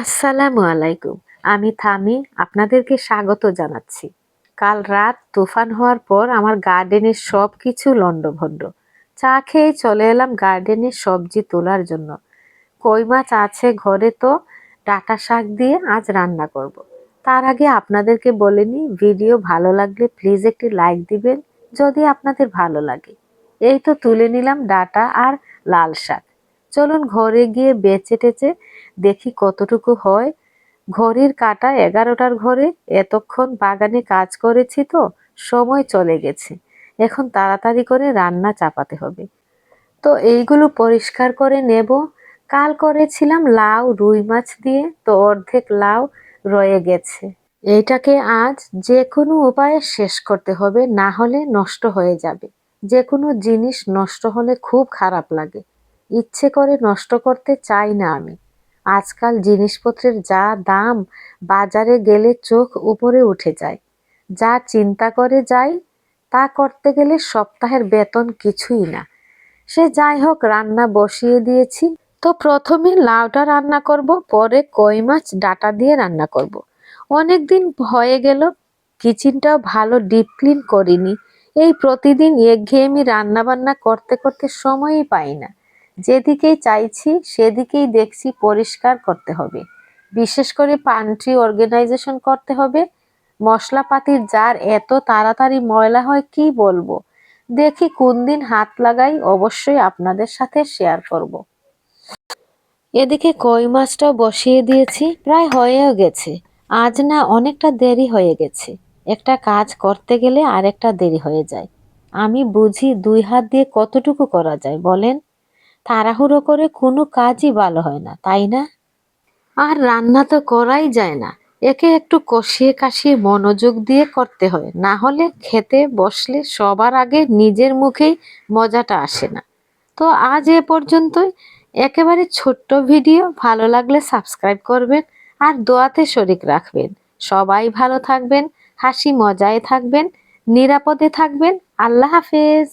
আসসালামু আলাইকুম। আমি থামি, আপনাদেরকে স্বাগত জানাচ্ছি। কাল রাত তুফান হওয়ার পর আমার গার্ডেনের সব কিছু লণ্ডভণ্ড। চা খেয়ে চলে এলাম গার্ডেনের সবজি তোলার জন্য। কই মাছ আছে ঘরে তো, ডাটা শাক দিয়ে আজ রান্না করব। তার আগে আপনাদেরকে বলে নিই, ভিডিও ভালো লাগলে প্লিজ একটি লাইক দিবেন, যদি আপনাদের ভালো লাগে। এই তো তুলে নিলাম ডাটা আর লাল শাক। চলুন ঘরে গিয়ে বেচে টেচে দেখি কতটুকু হয়। ঘড়ির কাটা এগারোটার ঘরে, এতক্ষণ বাগানে কাজ করেছি তো, সময় চলে গেছে। এখন তাড়াতাড়ি করে রান্না চাপাতে হবে। তো এইগুলো পরিষ্কার করে নেব। কাল করেছিলাম লাউ, রুই মাছ দিয়ে, তো অর্ধেক লাউ রয়ে গেছে। এইটাকে আজ যে কোনো উপায়ে শেষ করতে হবে, না হলে নষ্ট হয়ে যাবে। যে কোনো জিনিস নষ্ট হলে খুব খারাপ লাগে। ইচ্ছে করে নষ্ট করতে চাই না আমি। আজকাল জিনিসপত্রের যা দাম বাজারে গেলে চোখ উপরে উঠে যায়। যা চিন্তা করে যাই তা করতে গেলে সপ্তাহের বেতন কিছুই না। সে যাই হোক, রান্না বসিয়ে দিয়েছি। তো প্রথমে লাউটা রান্না করব, পরে কই মাছ, ডাটা দিয়ে রান্না করব। অনেক দিন গেল, কিচেনটাও ভালো ডিপ ক্লিন করিনি। এই প্রতিদিন একঘেয়েমি রান্না বান্না করতে করতে সময়ই পাই না। যেদিকেই চাইছি, সেদিকেই দেখছি পরিষ্কার করতে হবে। বিশেষ করে পান্ট্রি অর্গানাইজেশন করতে হবে। মশলাপাতির জার এত তাড়াতাড়ি ময়লা হয়, কি বলব? দেখি কোন দিন হাত লাগাই, অবশ্যই আপনাদের সাথে শেয়ার করব। এদিকে কই মাছটাও বসিয়ে দিয়েছি, প্রায় হয়েও গেছে। আজ না অনেকটা দেরি হয়ে গেছে। একটা কাজ করতে গেলে আরেকটা দেরি হয়ে যায়। আমি বুঝি দুই হাত দিয়ে কতটুকু করা যায়, বলেন? তাড়াহুড়ো করে কোনো কাজই ভালো হয় না, তাই না? আর রান্না তো করাই যায় না, একে একটু কষিয়ে কাশিয়ে মনোযোগ দিয়ে করতে হয়, না হলে খেতে বসলে সবার আগে নিজের মুখেই মজাটা আসে না। তো আজ এ পর্যন্তই, একেবারে ছোট্ট ভিডিও, ভালো লাগলে সাবস্ক্রাইব করবেন আর দোয়াতে শরিক রাখবেন। সবাই ভালো থাকবেন, হাসি মজায় থাকবেন, নিরাপদে থাকবেন, আল্লাহ হাফেজ।